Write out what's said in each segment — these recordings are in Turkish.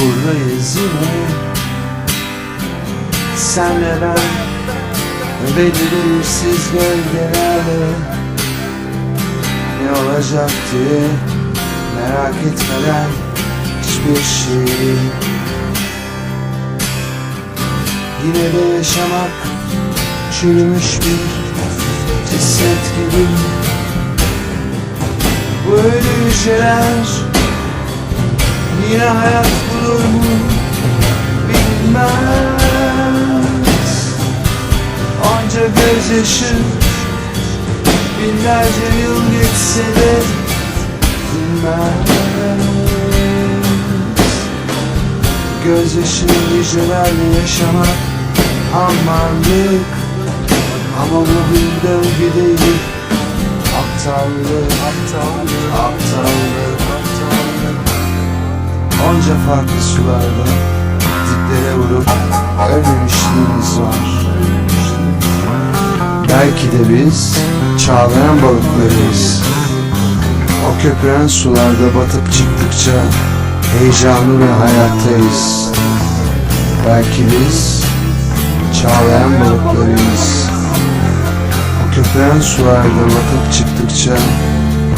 yine. Senle ben belirsiz gölgelerle Ne olacak diye merak etmeden hiçbir şey. Yine de yaşamak çürümüş bir ceset gibi. Bu ölü hücreler Yine hayat bilmez Onca gözyaşı Binlerce yıl geçse de dinmez Gözyaşı hücrelerle yaşamak Amanlık. Ama bu bir döngü değil. Aptallık Aptallık Aptallık Aptallık. Onca farklı sularda Diplere vurup ölmemişliğimiz var. Belki de biz çağlayan balıklarıyız. O köpüren sularda batıp çıktıkça Heyecanlı ve hayattayız. Belki biz çağlayan balıklarıyız. O köpüren sularda batıp çıktıkça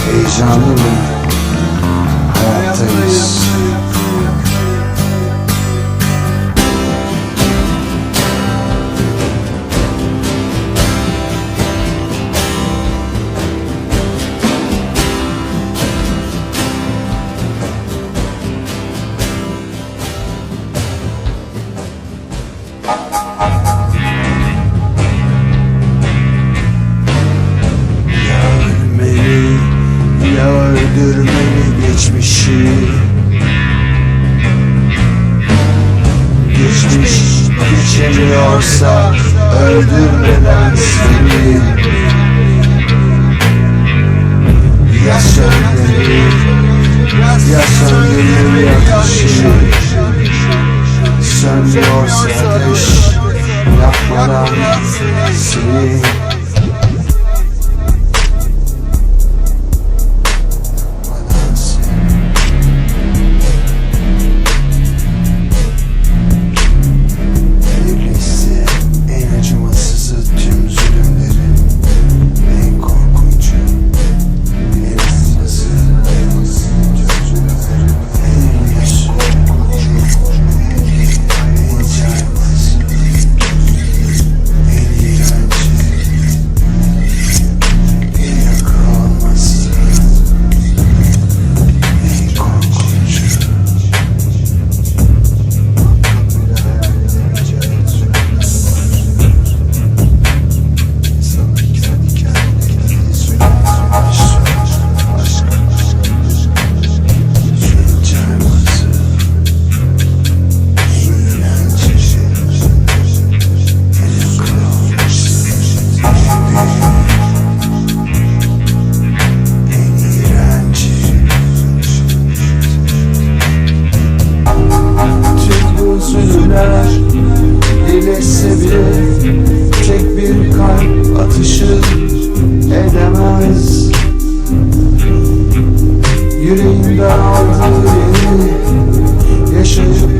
Heyecanlı ve hayattayız Ölmeli ya öldürmeli geçmişi. Geçmiş geçemiyorsa öldürmeden seni. Ya söndürür ya söndürür ateşi Sönmüyorsa ateş yakmadan seni bile Tek bir kalp atışı edemez. Yüreğimde aldı beni. Yaşayıp